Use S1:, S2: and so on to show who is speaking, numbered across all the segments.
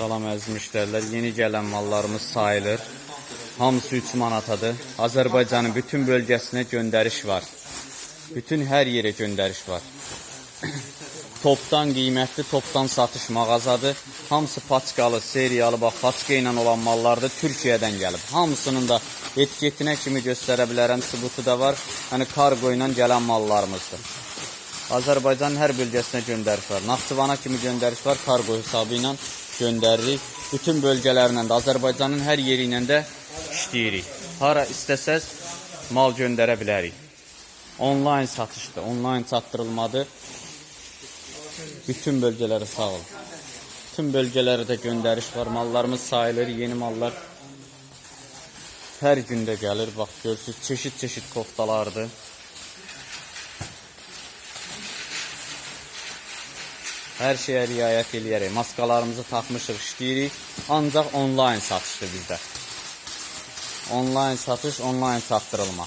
S1: Salam əziz müştərilər, yeni gələn mallarımız sayılır. Hamısı 3 manatadır. Azərbaycanın bütün bölgəsinə göndəriş var. Bütün hər yerə göndəriş var. topdan qiymətli, topdan satış mağazadır. Hamısı paçkalı, seriyalı, bax paçka ilə olan mallardır. Türkiyədən gəlib. Hamısının da etiketinə kimi göstərə bilərəm, sübutu da var. Hani kargo ilə gələn mallarımızdır. Azərbaycanın hər bölgəsinə göndəriş var. Naxçıvana kimi göndəriş var, kargo hesabı ilə göndəririk. Bütün bölgələrlə də Azərbaycanın hər yeri ilə də. Hara istəsəz mal göndərə bilərik. Onlayn satışdır, onlayn çatdırılmadır. Bütün bölgələrə sağ olun. Bütün bölgələrə də göndəriş var. Mallarımız sayılır, yeni mallar hər gündə gəlir. Bax görürsüz, çeşid-çeşid koftalardır. Hər şeyə riayət eləyərək maskalarımızı taxmışıq, işləyirik. Ancaq onlayn satışdır bizdə. Onlayn satış, onlayn çatdırılma.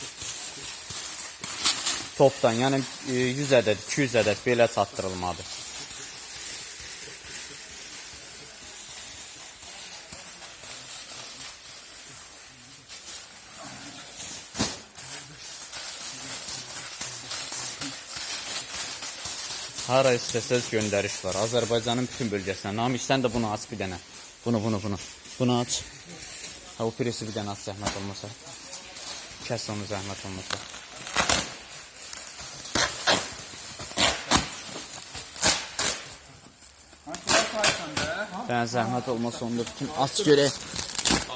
S1: Topdan, yəni e, 100 ədəd, 200 ədəd belə çatdırılmadır. Hara istəsəz göndəriş var. Azərbaycanın bütün bölgəsinə. Namiq sən də bunu aç bir dənə. Bunu, bunu, bunu. Bunu aç. Ha, o piresi bir dənə aç zəhmət olmasa. Kəs onu zəhmət olmasa. Sən zəhmət olmasa onu da bütün aç görək.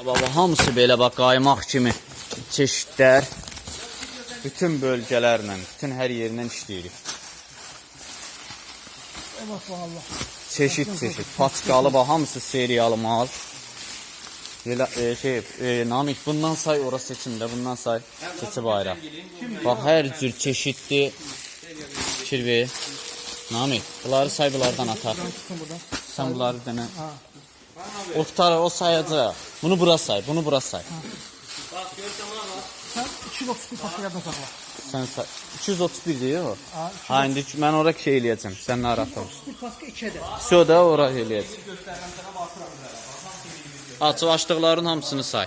S1: Baba, hamısı belə bax qaymaq kimi çeşidlər. Bütün bölgələrlə, bütün hər yerindən işləyirik. Çeşit çeşit. Paçkalı bax hamısı seriyalı mal. Belə e, şey, e, Namik bundan say ora seçimdə, bundan say seçib ayrı. Bax hər cür çeşidli fikir ver. Namik, bunları say bunlardan atar. Sən bunları demə. O o sayacaq. Bunu bura say, bunu bura say.
S2: Sen 231 paket yerden sakla.
S1: Sən say. 231 deyir o.
S2: Ha,
S1: Ha, indi mən ora şey eləyəcəm. Sən narahat ol.
S2: 231 paska 2 eder.
S1: Все da ora eləyəcəm. Açıq açdıqların hamısını say.